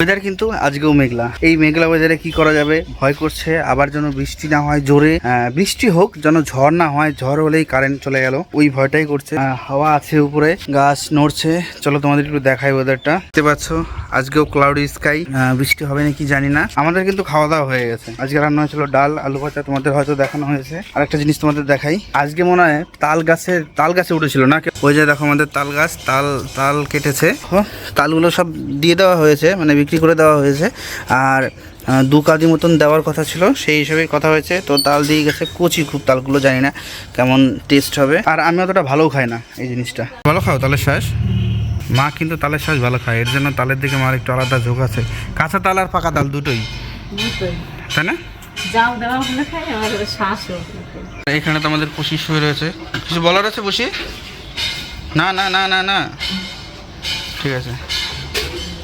Weather কিন্তু আজকেও মেঘলা। এই মেঘলা ওয়েদারে কি করা যাবে? ভয় করছে, আবার যেন বৃষ্টি না হয়, জোরে। বৃষ্টি হোক, যেন ঝড় না হয়, ঝড় হলেই কারেন্ট চলে গেল। ওই ভয়টাই করছে। হাওয়া আছে উপরে, গাছ নড়ছে। চলো তোমাদের একটু দেখাই ওয়েদারটা দেখতে পাচ্ছ, আজকেও ক্লাউডি স্কাই বৃষ্টি হবে নাকি জানি না। আমাদের কিন্তু খাওয়া দাওয়া হয়ে গেছে। আজকে রান্না হয়েছিল ডাল, আলু ভাজা, তোমাদের হয়তো দেখানো হয়েছে। আর একটা জিনিস তোমাদের দেখাই। আজকে মনে হয় তাল গাছে তাল গাছে উঠেছিল না? ওই যে দেখো আমাদের তাল গাছ, তাল তাল কেটেছে। তালগুলো সব দিয়ে দেওয়া হয়েছে মানে বিক্রি করে দেওয়া হয়েছে। আর দু কাজি মতন দেওয়ার কথা ছিল সেই হিসেবে কথা হয়েছে। তো তাল দিয়ে গেছে কচি খুব তালগুলো জানি না কেমন টেস্ট হবে। আর আমি অতটা ভালোও খাই না এই জিনিসটা। ভালো খাও তালের শ্বাস? মা কিন্তু তালের শ্বাস ভালো খায় এর জন্য তালের দিকে মার একটু আলাদা ঝোঁক আছে। কাঁচা তাল আর পাকা তাল দুটোই। তাই না? এখানে তো আমাদের পুষি শুয়ে রয়েছে। কিছু বলার আছে পুষি না না না না না। ঠিক আছে।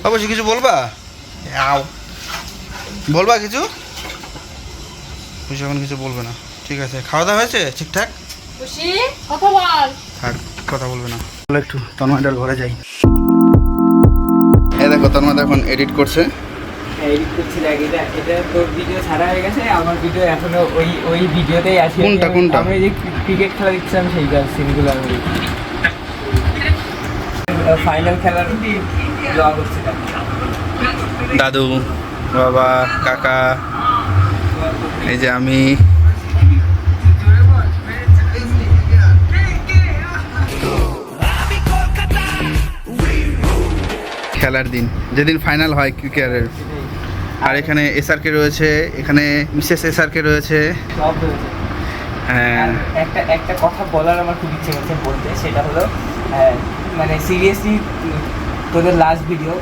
অবশ্যই কিছু বলবা? বলবা কিছু? এখন কিছু বলবে না। ঠিক আছে খাওয়া দাওয়া হয়েছে? ঠিকঠাক? খুশি কথা বল। থাক কথা বলবে না। একটু তন্ময়টার ঘরে যাই। এই দেখো তন্ময় এখন এডিট করছে। এডিট করছি দেখ এটা এটা তোর ভিডিও ছাড়া হয়ে গেছে আমার ভিডিও এখনও ওই ওই ভিডিওতেই আছে। কোনটা, কোনটা? আমি যে ক্রিকেট খেলা দেখছিলাম সেই কাজ সিনগুলো আমি ফাইনাল খেলার। দাদু, বাবা, কাকা, এই যে আমি। খেলার দিন, যেদিন ফাইনাল হয় ক্রিকেটের। আর এখানে এস এসআরকে রয়েছে, এখানে মিসেস এসআরকে রয়েছে। সব হয়েছে হ্যাঁ একটা একটা কথা বলার আমার খুব ইচ্ছে করছে বলতে, সেটা হলো মানে সিরিয়াসলি তোদের লাস্ট ভিডিও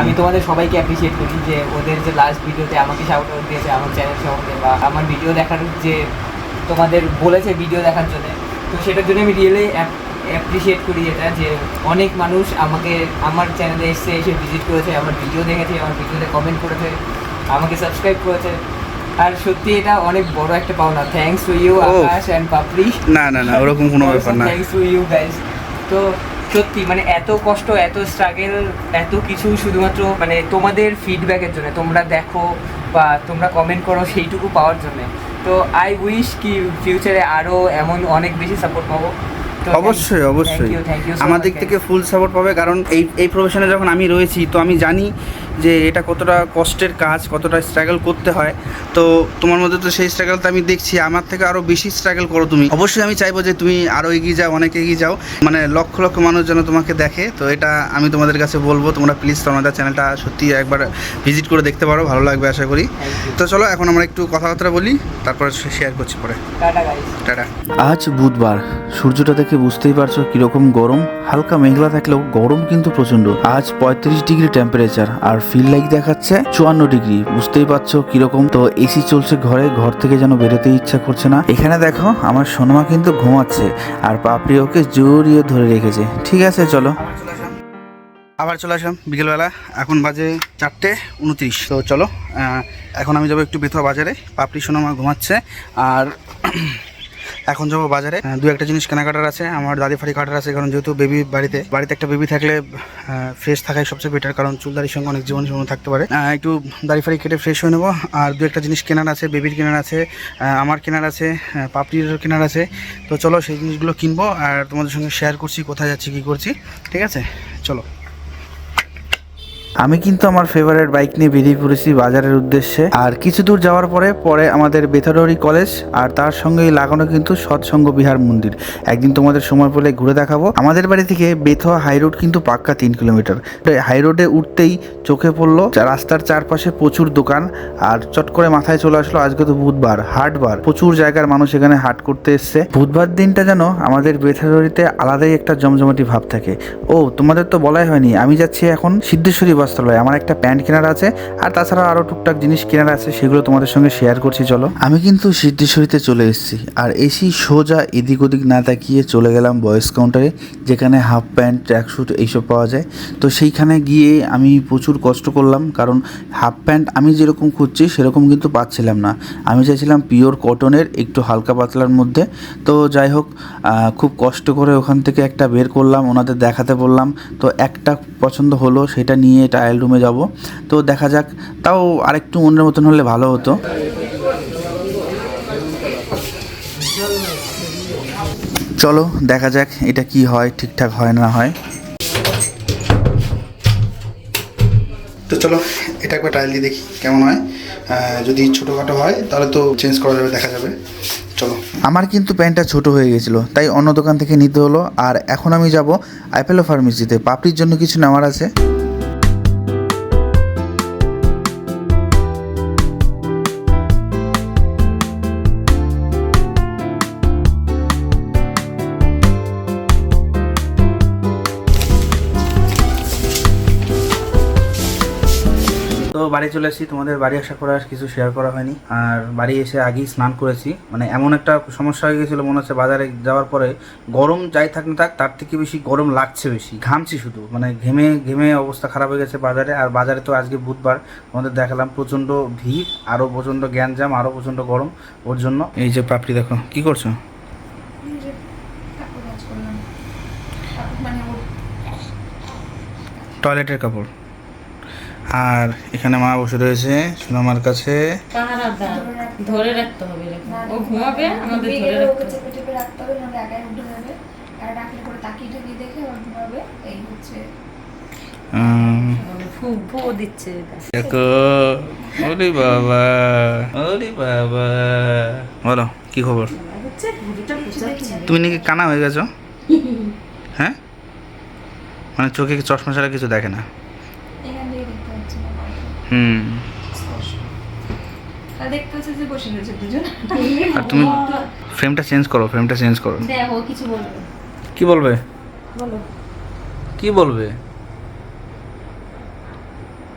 আমি তোমাদের সবাইকে অ্যাপ্রিসিয়েট করি যে ওদের যে লাস্ট ভিডিওতে আমাকে শাউট আউট দিয়েছে আমার চ্যানেল সম্বন্ধে বা আমার ভিডিও দেখার যে তোমাদের বলেছে ভিডিও দেখার জন্য। তো সেটার জন্য আমি রিয়েলি অ্যাপ্রিসিয়েট করি এটা যে অনেক মানুষ আমাকে আমার চ্যানেলে এসে এসে ভিজিট করেছে আমার ভিডিও দেখেছে আমার ভিডিওতে কমেন্ট করেছে আমাকে সাবস্ক্রাইব করেছে। আর সত্যি এটা অনেক বড় একটা পাওনা। Thanks to you. Akash and Papri. না না না ওরকম কোনো ব্যাপার না। থ্যাঙ্কস টু ইউ গাইস তো সত্যি মানে এত কষ্ট এত স্ট্রাগেল এত কিছু শুধুমাত্র মানে তোমাদের ফিডব্যাকের জন্য তোমরা দেখো বা তোমরা কমেন্ট করো সেইটুকু পাওয়ার জন্য। তো আই উইশ কি ফিউচারে আরও এমন অনেক বেশি সাপোর্ট পাবো। তো অবশ্যই অবশ্যই। আমার দিক থেকে ফুল সাপোর্ট পাবে কারণ এই এই প্রফেশনে যখন আমি রয়েছি তো আমি জানি যে এটা কতটা কষ্টের কাজ কতটা স্ট্রাগল করতে হয়। তো তোমার মধ্যে তো সেই স্ট্রাগলটা আমি দেখছি আমার থেকে আরও বেশি স্ট্রাগল করো তুমি। অবশ্যই আমি চাইব যে তুমি আরও এগিয়ে যাও অনেক এগিয়ে যাও। মানে লক্ষ লক্ষ মানুষ যেন তোমাকে দেখে। তো এটা আমি তোমাদের কাছে বলব তোমরা প্লিজ তোমাদের চ্যানেলটা সত্যি একবার ভিজিট করে দেখতে পারো ভালো লাগবে আশা করি। তো চলো এখন আমরা একটু কথাবার্তা বলি তারপর শেয়ার করছি পরে। টাটা আজ বুধবার সূর্যটা দেখে বুঝতেই পারছ কীরকম গরম। হালকা মেঘলা থাকলেও গরম কিন্তু প্রচণ্ড আজ পঁয়ত্রিশ ডিগ্রি টেম্পারেচার আর ফিল লাইক দেখাচ্ছে। চুয়ান্ন ডিগ্রি বুঝতেই পারছ কীরকম। তো এসি চলছে ঘরে, ঘর থেকে যেন বেরোতে ইচ্ছা করছে না। এখানে দেখো, আমার সোনামা কিন্তু ঘুমাচ্ছে আর পাপড়ি ওকে জড়িয়ে ধরে রেখেছে। ঠিক আছে, চলো। আবার চলে আসলাম। বিকেলবেলা, এখন বাজে চারটে উনত্রিশ। তো চলো এখন আমি যাব একটু বেথুয়া বাজারে। পাপড়ি সোনামা ঘুমাচ্ছে আর এখন যাব বাজারে। দু একটা জিনিস কেনাকাটার আছে। আমার দাদি ফাড়ি কাটার আছে, কারণ যেহেতু বেবি বাড়িতে। বাড়িতে একটা বেবি থাকলে ফ্রেশ থাকাই সবচেয়ে বেটার কারণ চুলদারির সঙ্গে অনেক জীবন জীবন থাকতে পারে। একটু দাড়ি ফাড়ি কেটে ফ্রেশ হয়ে নেব। আর দু একটা জিনিস কেনার আছে বেবির কেনার আছে আমার কেনার আছে পাপড়ির কেনার আছে। তো চলো সেই জিনিসগুলো কিনবো, আর তোমাদের সঙ্গে শেয়ার করছি, কোথায় যাচ্ছি, কী করছি। ঠিক আছে? চলো। আমি কিন্তু আমার ফেভারিট বাইক নিয়ে বেরিয়ে পড়েছি বাজারের উদ্দেশ্যে। আর কিছু দূর যাওয়ার পরে পরে আমাদের বেথররি কলেজ আর তার সঙ্গেই লাগানো কিন্তু সৎসঙ্গ বিহার মন্দির। একদিন তোমাদের সময় পেলে ঘুরে দেখাবো। আমাদের বাড়ি থেকে বেথুয়া হাই রোড কিন্তু পাক্কা তিন কিলোমিটার হাই রোডে উঠতেই চোখে পড়ল রাস্তার চারপাশে প্রচুর দোকান আর চট করে মাথায় চলে আসলো আজকে তো বুধবার, হাটবার। প্রচুর জায়গার মানুষ এখানে হাট করতে এসছে। বুধবার দিনটা যেন আমাদের বেথাররিতে আলাদাই একটা জমজমাটি ভাব থাকে। ও, তোমাদের তো বলাই হয়নি, আমি যাচ্ছি এখন সিদ্ধেশ্বরী বস্ত্রালয় আমার একটা প্যান্ট কেনার আছে, আর তাছাড়া আরও টুকটাক জিনিস কেনার আছে, সেগুলো তোমাদের সঙ্গে শেয়ার করছি, চলো। আমি কিন্তু সিদ্ধেশ্বরীতে চলে এসেছি, আর এসি সোজা এদিক ওদিক না তাকিয়ে চলে গেলাম বয়েস কাউন্টারে যেখানে হাফ প্যান্ট ট্র্যাকস্যুট এইসব পাওয়া যায়। তো সেইখানে গিয়ে আমি প্রচুর কষ্ট করলাম, কারণ হাফ প্যান্ট আমি যেরকম খুঁজছি, সেরকম কিন্তু পাচ্ছিলাম না। আমি চাইছিলাম পিওর কটনের একটু হালকা পাতলার মধ্যে। তো যাই হোক খুব কষ্ট করে ওখান থেকে একটা বের করলাম, ওনাদের দেখাতে বললাম। তো একটা পছন্দ হলো, সেটা নিয়ে ট্রায়াল রুমে যাব। তো দেখা যাক তাও আরেকটু মনের মতন হলে ভালো হতো। চলো দেখা যাক এটা কি হয় ঠিকঠাক হয় না হয়। তো চলো এটা একবার ট্রায়াল দিয়ে দেখি কেমন হয়। যদি ছোটোখাটো হয় তাহলে তো চেঞ্জ করা যাবে দেখা যাবে। চলো। আমার কিন্তু প্যান্টটা ছোট হয়ে গেছিল তাই অন্য দোকান থেকে নিতে হলো। আর এখন আমি যাব অ্যাপেলো ফার্মেসিতে পাপড়ির জন্য কিছু নেওয়ার আছে। বাড়ি চলে এসেছি তোমাদের বাড়ি আসা করে আর কিছু শেয়ার করা হয়নি। আর বাড়ি এসে আগেই স্নান করেছি। মানে এমন একটা সমস্যা হয়ে গেছিল মনে হচ্ছে বাজারে যাওয়ার পরে। গরম যাই থাক না থাক তার থেকে বেশি গরম লাগছে বেশি। ঘামছি শুধু। মানে ঘেমে ঘেমে অবস্থা খারাপ হয়ে গেছে বাজারে। আর বাজারে তো আজকে বুধবার তোমাদের দেখালাম প্রচণ্ড ভিড় আরও প্রচণ্ড জ্ঞানজাম আরও প্রচণ্ড গরম ওর জন্য। এই যে পাপড়ি দেখো কি করছ? টয়লেটের কাপড়। আর এখানে মা বসে রয়েছে সোনামার কাছে। ধরে রাখতে হবে ও ঘুমাবে আমাদের ধরে রাখতে হবে। একাই উঠে যাবে। আর ডাকলে করে তাকিয়ে টাকিয়ে দেখে ওর ঘুমাবে। এই হচ্ছে। বলো কি খবর? হচ্ছে ঘুড়িটা ঘুচাচ্ছে। তুমি নাকি কানা হয়ে গেছো? হ্যাঁ? মানে চোখে চশমা ছাড়া কিছু দেখে না এখান থেকে দেখতে পাচ্ছি না হুম। আর দেখতে হচ্ছে যে বসে রয়েছে দুজন। আর তুমি ফ্রেমটা চেঞ্জ করো ফ্রেমটা চেঞ্জ করো। কিছু বলবে। কি বলবে? বলো। কি বলবে?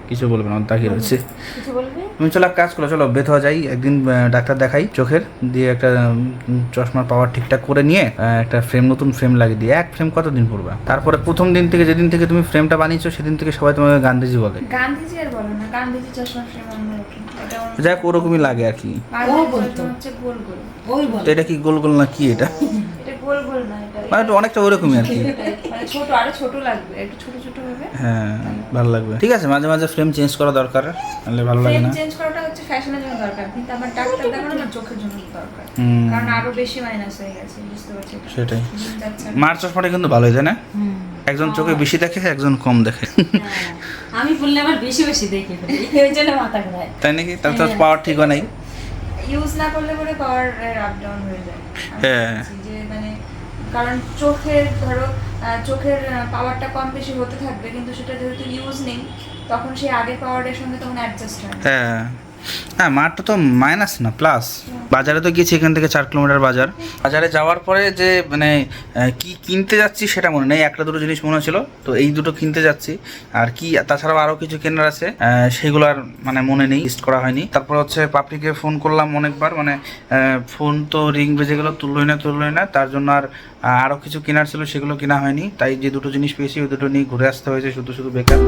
কিছু বলবে না তাকিয়ে রয়েছে। কিছু বলবে? তুমি চলো এক কাজ করো চলো বেথা যাই একদিন ডাক্তার দেখাই চোখের দিয়ে একটা চশমার পাওয়ার ঠিকঠাক করে নিয়ে একটা ফ্রেম নতুন ফ্রেম লাগিয়ে দিয়ে এক ফ্রেম কতদিন পড়বে? তারপরে প্রথম দিন থেকে যেদিন থেকে তুমি ফ্রেমটা বানিয়েছো সেদিন থেকে সবাই তোমাকে গান্ধীজি বলে। গান্ধীজি আর বলো না গান্ধীজি চশমা ফ্রেম যাক ওরকমই লাগে আর কি। আর ও ওই বলতো। হচ্ছে গোল গোল। ওই বল। তো এটা কি গোল গোল না কি এটা? গোল গোল না এটা। মানে একটু অনেকটা ওরকমই আর কি। মানে ছোট আরও ছোট লাগবে একটু ছোট ছোট হবে। হ্যাঁ ভালো লাগবে। ঠিক আছে মাঝে মাঝে ফ্রেম চেঞ্জ করা দরকার নাহলে ভালো লাগে ফ্রেম না। চেঞ্জ করাটা হচ্ছে ফ্যাশনের জন্য দরকার কিন্তু আমার ডাক্তার দেখানো আমার চোখের জন্য দরকার। কারণ আরও বেশি মাইনাস হয়ে গেছে বুঝতে পারছি সেটাই। না। চশমাটা কিন্তু ভালো হয়েছে না? একজন চোখে বেশি দেখে একজন কম দেখে। হ্যাঁ। আমি বললে আবার বেশি বেশি দেখি ওই জন্য মাথা ঘুরায়। তাই নাকি? তাহলে তো পাওয়ার ঠিক নাই। ইউজ না করলে পরে পাওয়ার আপ ডাউন হয়ে যায়। হ্যাঁ। কারণ চোখের ধরো চোখের পাওয়ারটা কম বেশি হতে থাকবে, কিন্তু সেটা যেহেতু ইউজ নেই, তখন সেই আগের পাওয়ারের সঙ্গে তখন অ্যাডজাস্ট হয় হ্যাঁ। হ্যাঁ মাঠটা তো মাইনাস না প্লাস বাজারে তো গেছি এখান থেকে চার কিলোমিটার বাজার। বাজারে যাওয়ার পরে যে মানে কি কিনতে যাচ্ছি সেটা মনে নেই, একটা দুটো জিনিস মনে ছিল, তো এই দুটো কিনতে যাচ্ছি। আর কি, তাছাড়াও আরও কিছু কেনার আছে সেগুলো আর মানে মনে নেই লিস্ট করা হয়নি। তারপর হচ্ছে পাপড়িকে ফোন করলাম অনেকবার মানে ফোন তো রিং বেজে গেলো, তুললোই না তুললোই না। তার জন্য আর আরও কিছু কেনার ছিল, সেগুলো কেনা হয়নি। তাই যে দুটো জিনিস পেয়েছি, ওই দুটো নিয়ে ঘুরে আসতে হয়েছে, শুধু শুধু বেকার।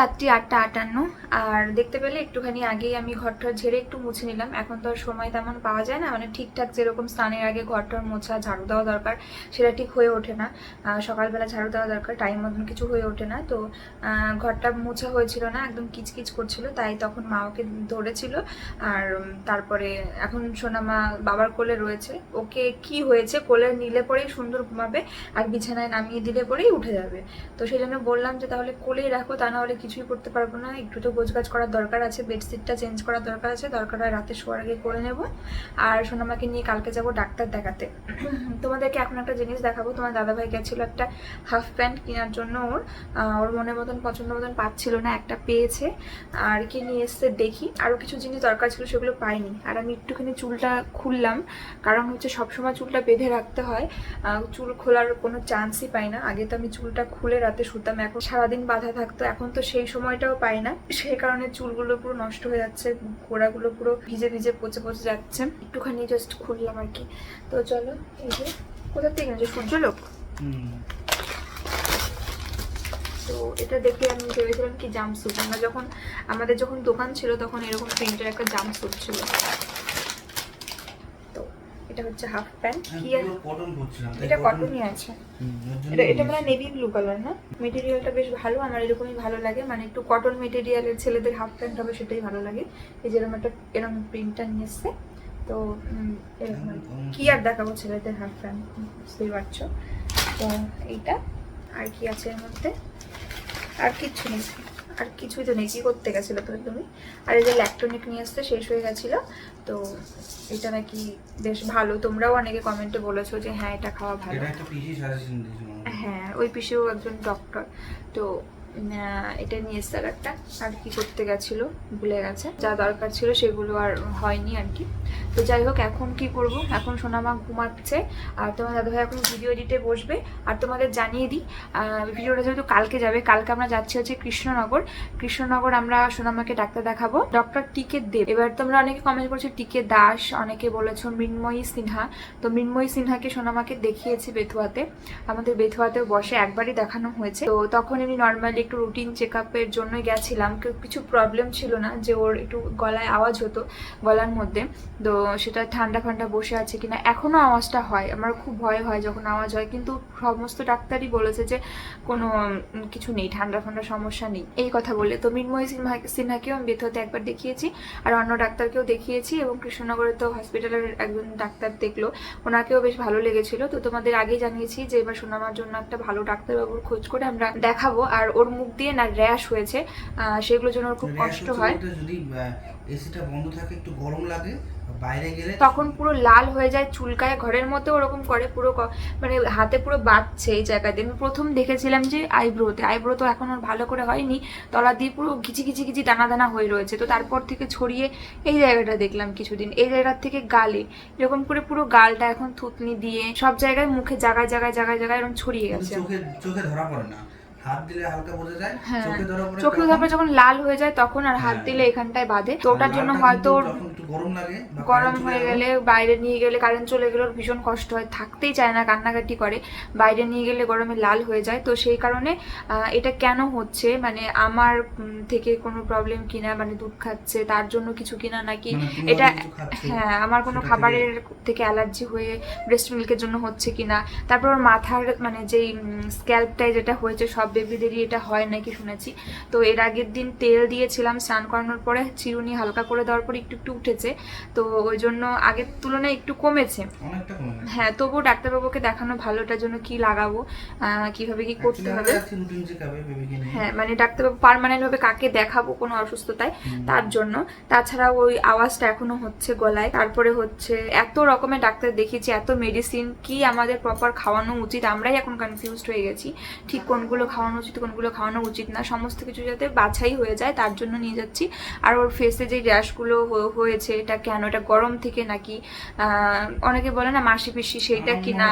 রাত্রি আটটা আটান্ন। আর দেখতে পেলে একটুখানি আগেই আমি ঘরটা ঝেড়ে একটু মুছে নিলাম। এখন তো আর সময় তেমন পাওয়া যায় না মানে ঠিকঠাক যেরকম স্নানের আগে ঘরটার মোছা, ঝাড়ু দেওয়া দরকার, সেটা ঠিক হয়ে ওঠে না। সকালবেলা ঝাড়ু দেওয়া দরকার টাইম মতন কিছু হয়ে ওঠে না। তো ঘরটা মোছা হয়েছিল না, একদম কিচকিচ করছিল, তাই তখন মা ওকে ধরেছিল। আর তারপরে এখন সোনা মা বাবার কোলে রয়েছে। ওকে কি হয়েছে, কোলে নিলে পরেই সুন্দর ঘুমাবে, আর বিছানায় নামিয়ে দিলে পরেই উঠে যাবে। তো সেই জন্য বললাম যে, তাহলে কোলেই রাখো, তা না হলে কিছুই করতে পারব না, একটু তো গোছগাছ করার দরকার আছে বেডশিটটা চেঞ্জ করার দরকার আছে, দরকার হয় রাতে শোয়ার আগে করে নেব। আর সোনামাকে নিয়ে কালকে যাব ডাক্তার দেখাতে। তোমাদেরকে এখন একটা জিনিস দেখাবো, তোমার দাদাভাই গেছিল একটা হাফ প্যান্ট কেনার জন্য ওর। ওর মনের মতন, পছন্দ মতন পাচ্ছিল না, একটা পেয়েছে। আর কি নিয়ে এসছে দেখি। আরও কিছু জিনিস দরকার ছিল, সেগুলো পাইনি। আর আমি একটুখানি চুলটা খুললাম, কারণ হচ্ছে সবসময় চুলটা বেঁধে রাখতে হয়। চুল খোলার কোনো চান্সই পাই না। আগে তো আমি চুলটা খুলে রাতে শুতাম, এখন সারাদিন বাধা থাকতো, এখন তো সেই সময়টাও পাই না। সেই কারণে চুলগুলো পুরো নষ্ট হয়ে যাচ্ছে ঘোড়াগুলো পুরো ভিজে ভিজে পচে পচে যাচ্ছে। একটুখানি জাস্ট খুললাম আর কি। তো চলো এই যে কোথা থেকে যে সূর্যলোক। তো এটা দেখে আমি ভেবেছিলাম কি জাম্পস্যুট আমরা যখন আমাদের যখন দোকান ছিল তখন এরকম প্রিন্টের একটা জাম্পস্যুট ছিল। হচ্ছে হাফ প্যান্ট কি এটা কটনই আছে। এটা এটা মানে নেভি ব্লু কালার না? মেটেরিয়ালটা বেশ ভালো আমার এরকমই ভালো লাগে। মানে একটু কটন মেটেরিয়ালের ছেলেদের হাফ প্যান্ট হবে সেটাই ভালো লাগে। এই যেরকম একটা এরকম প্রিন্টটা নিয়ে এসছে। তো এরকম আর কি। কি আর দেখাবো ছেলেদের হাফ প্যান্ট বুঝতেই পারছ? তো এইটা আর কি আছে এর মধ্যে? আর কিচ্ছু নেই। আর কিছুই তো নেই কি করতে গেছিল তো তুমি? আর এই যে ইলেকট্রনিক নিয়ে আসতে শেষ হয়ে গেছিল তো এটা নাকি বেশ ভালো। তোমরাও অনেকে কমেন্টে বলেছ যে হ্যাঁ এটা খাওয়া ভালো। হ্যাঁ। ওই পিসেও একজন ডক্টর তো এটা নিয়ে এসছে আর একটা আর কি করতে গেছিল, ভুলে গেছে। যা দরকার ছিল সেগুলো আর হয়নি আর কি। তো যাই হোক, এখন কি করব? এখন সোনামা ঘুমাচ্ছে আর তোমার দাদা দাদাভাই এখন ভিডিও এডিটে বসবে আর তোমাদের জানিয়ে দিই ভিডিওটা যেহেতু কালকে যাবে, কালকে আমরা যাচ্ছি হচ্ছে কৃষ্ণনগর। কৃষ্ণনগর আমরা সোনামাকে ডাক্তার দেখাবো। ডক্টর টিকে দেব এবার তোমরা অনেকে কমেন্ট করছ টিকে দাস, অনেকে বলেছ মৃন্ময়ী সিনহা। তো মৃন্ময়ী সিনহাকে সোনামাকে দেখিয়েছি বেথুয়াতে। আমাদের বেথুয়াতেও বসে, একবারই দেখানো হয়েছে। তো তখন আমি নর্মালি একটু রুটিন চেক আপের জন্য গেছিলাম কিছু প্রবলেম ছিল না যে ওর একটু গলায় আওয়াজ হতো গলার মধ্যে। তো সেটা ঠান্ডা ঠান্ডা বসে আছে কিনা, এখনও আওয়াজটা হয়। আমার খুব ভয় হয় যখন আওয়াজ হয়। কিন্তু সমস্ত ডাক্তারই বলেছে যে কোনো কিছু নেই, ঠান্ডা ঠান্ডা সমস্যা নেই। এই কথা বলে তো মৃন্ময়ী সিনহা, সিনহাকেও আমি বেথুয়াতে একবার দেখিয়েছি আর অন্য ডাক্তারকেও দেখিয়েছি এবং কৃষ্ণনগরে তো হসপিটালের একজন ডাক্তার দেখল। ওনাকেও বেশ ভালো লেগেছিল। তো তোমাদের আগেই জানিয়েছি যে এবার সোনামার জন্য একটা ভালো ডাক্তারবাবুর খোঁজ করে আমরা দেখাবো। আর ওর মুখ দিয়ে না র্যাশ হয়েছে সেগুলোর জন্য ওর খুব কষ্ট হয়। যদি এসিটা বন্ধ থাকে একটু গরম লাগে বাইরে গেলে তখন পুরো লাল হয়ে যায় চুলকায় ঘরের মধ্যে ওরকম করে পুরো মানে হাতে পুরো বাড়ছে এই জায়গাতে। আমি প্রথম দেখেছিলাম যে আইব্রোতে আইব্রো তো এখন ওর ভালো করে হয়নি তলা দিয়ে পুরো ঘিচি ঘিচি ঘিচি দানা দানা হয়ে রয়েছে। তো তারপর থেকে ছড়িয়ে এই জায়গাটা দেখলাম কিছুদিন এই জায়গার থেকে গালে এরকম করে পুরো গালটা এখন থুতনি দিয়ে সব জায়গায় মুখে জায়গায় জায়গায় জায়গায় জায়গায় এরকম ছড়িয়ে গেছে। চোখে চোখে ধরা পড়ে না। হাত দিলে হালকা বোঝা যায় হ্যাঁ। চোখে ধরা পড়ে চোখে যখন লাল হয়ে যায় তখন আর হাত হ্যাঁ। দিলে এখানটায় বাঁধে। তো ওটার জন্য হয়তো গরম লাগে গরম হয়ে গেলে বাইরে নিয়ে গেলে কারেন্ট চলে গেলে ভীষণ কষ্ট হয়। থাকতেই চায় না কান্নাকাটি করে। বাইরে নিয়ে গেলে গরমে লাল হয়ে যায়। তো সেই কারণে এটা কেন হচ্ছে? মানে আমার থেকে কোনো প্রবলেম কিনা? মানে দুধ খাচ্ছে তার জন্য কিছু কিনা নাকি? এটা হ্যাঁ আমার কোনো খাবারের থেকে অ্যালার্জি হয়ে ব্রেস্ট মিল্কের জন্য হচ্ছে কিনা? তারপর ওর মাথার মানে যেই স্ক্যাল্পটায় যেটা হয়েছে সব বেবিদেরই এটা হয় নাকি শুনেছি। তো এর আগের দিন তেল দিয়েছিলাম স্নান করানোর পরে চিরুনি হালকা করে দেওয়ার পর একটু একটু উঠেছে। তো ওই জন্য আগের তুলনায় একটু কমেছে। হ্যাঁ তবুও ডাক্তারবাবুকে দেখানো ভালো ওটার জন্য কি লাগাবো কীভাবে কি করতে হবে। হ্যাঁ মানে ডাক্তারবাবু পার্মানেন্ট ভাবে কাকে দেখাবো কোনো অসুস্থতায় তার জন্য। তাছাড়া ওই আওয়াজটা এখনও হচ্ছে গলায়। তারপরে হচ্ছে এত রকমের ডাক্তার দেখিয়েছি এত মেডিসিন কি আমাদের প্রপার খাওয়ানো উচিত আমরাই এখন কনফিউজড হয়ে গেছি। ঠিক কোনগুলো খাওয়ানো উচিত কোনগুলো খাওয়ানো উচিত না। সমস্ত কিছু যাতে বাছাই হয়ে যায় তার জন্য নিয়ে যাচ্ছি। আর ওর ফেসে যে র্যাশগুলো হয়েছে এটা কেন? এটা গরম থেকে নাকি? অনেকে বলে না মাসি পিসি সেইটা কি না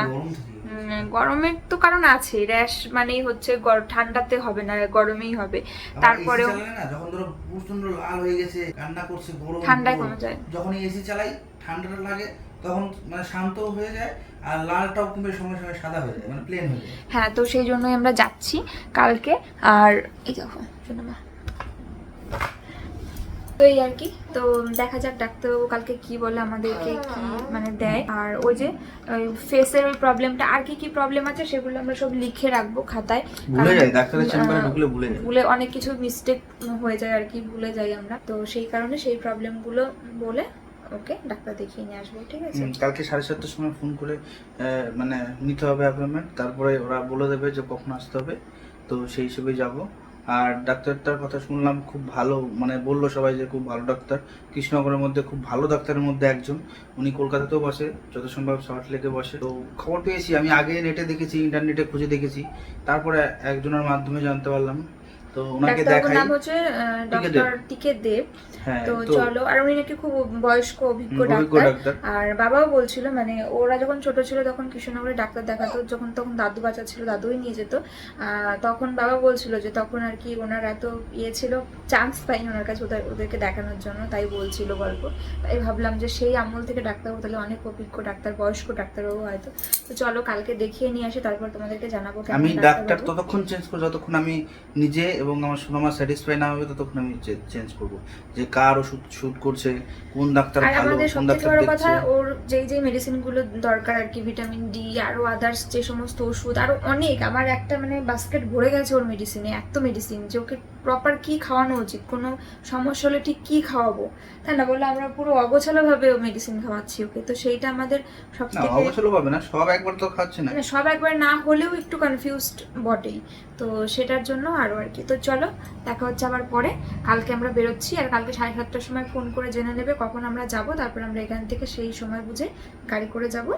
গরমের তো কারণ আছে। র্যাশ মানেই হচ্ছে ঠান্ডাতে হবে না গরমেই হবে। তারপরেও AC চালালে না যখন ধরো প্রচণ্ড লাল হয়ে গেছে কান্না করছে গরম ঠান্ডায় কমে যায়। যখন এসি চালাই ঠান্ডাটা লাগে তখন মানে শান্ত হয়ে যায় আর লালটাও কিন্তু সঙ্গে সঙ্গে সাদা হয়ে যায় মানে প্লেন হয়ে যায়। হ্যাঁ তো সেই জন্যই আমরা যাচ্ছি কালকে আর এই দেখো শোনো তো এই আর কি তো দেখা যাক ডাক্তারবাবু কালকে কি বলে আমাদেরকে কি মানে দেয়। আর ওই যে ফেসের ওই প্রবলেমটা আর কি কি প্রবলেম আছে সেগুলো আমরা সব লিখে রাখব খাতায়। ভুলে যায় ডাক্তারের চেম্বারে ঢুকলে ভুলে যায় ভুলে অনেক কিছু মিস্টেক হয়ে যায় আর কি ভুলে যাই আমরা। তো সেই কারণে সেই প্রবলেমগুলো বলে ওকে, ডাক্তার দেখিয়ে নিয়ে আসব, ঠিক আছে? কালকে সাড়ে সাতটার সময় ফোন করে মানে নিতে হবে অ্যাপয়েন্টমেন্ট তারপরে ওরা বলে দেবে যে কখন আসতে হবে, তো সেই হিসেবে যাব। আর ডাক্তারটার কথা শুনলাম, খুব ভালো মানে বলল সবাই যে খুব ভালো ডাক্তার। কৃষ্ণনগরের মধ্যে খুব ভালো ডাক্তারের মধ্যে একজন, উনি কলকাতাতেও বসে যত সম্ভব শর্ট লেকে বসে। তো খবর পেয়েছি, আমি আগে নেটে দেখেছি ইন্টারনেটে খুঁজে দেখেছি, তারপরে একজনের মাধ্যমে জানতে পারলাম। তো ওনাকে দেখাই। নাম হচ্ছে ডক্টর টিকে দেব। হ্যাঁ তো চলো আর উনি নাকি খুব বয়স্ক অভিজ্ঞ ডাক্তার। আর বাবাও বলছিল মানে ওরা যখন ছোট ছিল তখন কৃষ্ণনগরে ডাক্তার দেখাতো যখন তখন দাদু বাচ্চা ছিল দাদুই নিয়ে যেত। তখন বাবা বলছিল যে তখন আর কি ওনার এত ইয়ে ছিল চান্স পাইনি ওনার কাছে ওদের ওদেরকে দেখানোর জন্য তাই বলছিল গল্প। তাই ভাবলাম যে সেই আমল থেকে ডাক্তারবাবু তাহলে অনেক অভিজ্ঞ ডাক্তার বয়স্ক ডাক্তারবাবু হয়তো। তো চলো কালকে দেখিয়ে নিয়ে আসি তারপর তোমাদেরকে জানাব আমি ডাক্তার ততক্ষণ চেঞ্জ করব যতক্ষণ আমি নিজে এবং আমার সুনামা স্যাটিসফাই না হবে ততক্ষণ আমি চেঞ্জ করব। যে কার ওষুধ শুট করছে কোন ডাক্তার ভালো কোন ডাক্তার দেখছে। কথা ওর যেই যেই মেডিসিনগুলো দরকার আর কি ভিটামিন ডি আরও আদার্স যে সমস্ত ওষুধ আরও অনেক আমার একটা মানে বাস্কেট ভরে গেছে ওর মেডিসিনে এত মেডিসিন যে ওকে প্রপার কি খাওয়ানো উচিত? কোনো সমস্যা হলে ঠিক কি খাওয়াবো? তাই না বলে আমরা পুরো অগোছালো ভাবে মেডিসিন খাওয়াচ্ছি ওকে। তো সেইটা আমাদের সব থেকে অবসর না সব একবার তো খাচ্ছে না। সব একবার না হলেও একটু কনফিউজড বটেই। তো সেটার জন্য আরও আর কি। তো চলো দেখা হচ্ছে আবার পরে। কালকে আমরা বেরোচ্ছি আর কালকে সাড়ে সাতটার সময় ফোন করে জেনে নেবে কখন আমরা যাব। তারপর আমরা এখান থেকে সেই সময় বুঝে গাড়ি করে যাব।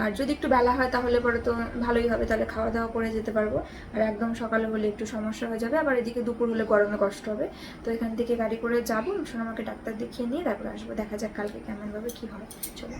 আর যদি একটু বেলা হয় তাহলে পরে তো ভালোই হবে, তাহলে খাওয়া দাওয়া করে যেতে পারব। আর একদম সকালে হলে একটু সমস্যা হয়ে যাবে, আবার এদিকে দুপুর হলে গরমে কষ্ট হবে। তো এখান থেকে গাড়ি করে যাব আমাকে ডাক্তার দেখিয়ে নিয়ে তারপরে আসব, দেখা যাক কালকে কেমনভাবে কি হয়। চলো।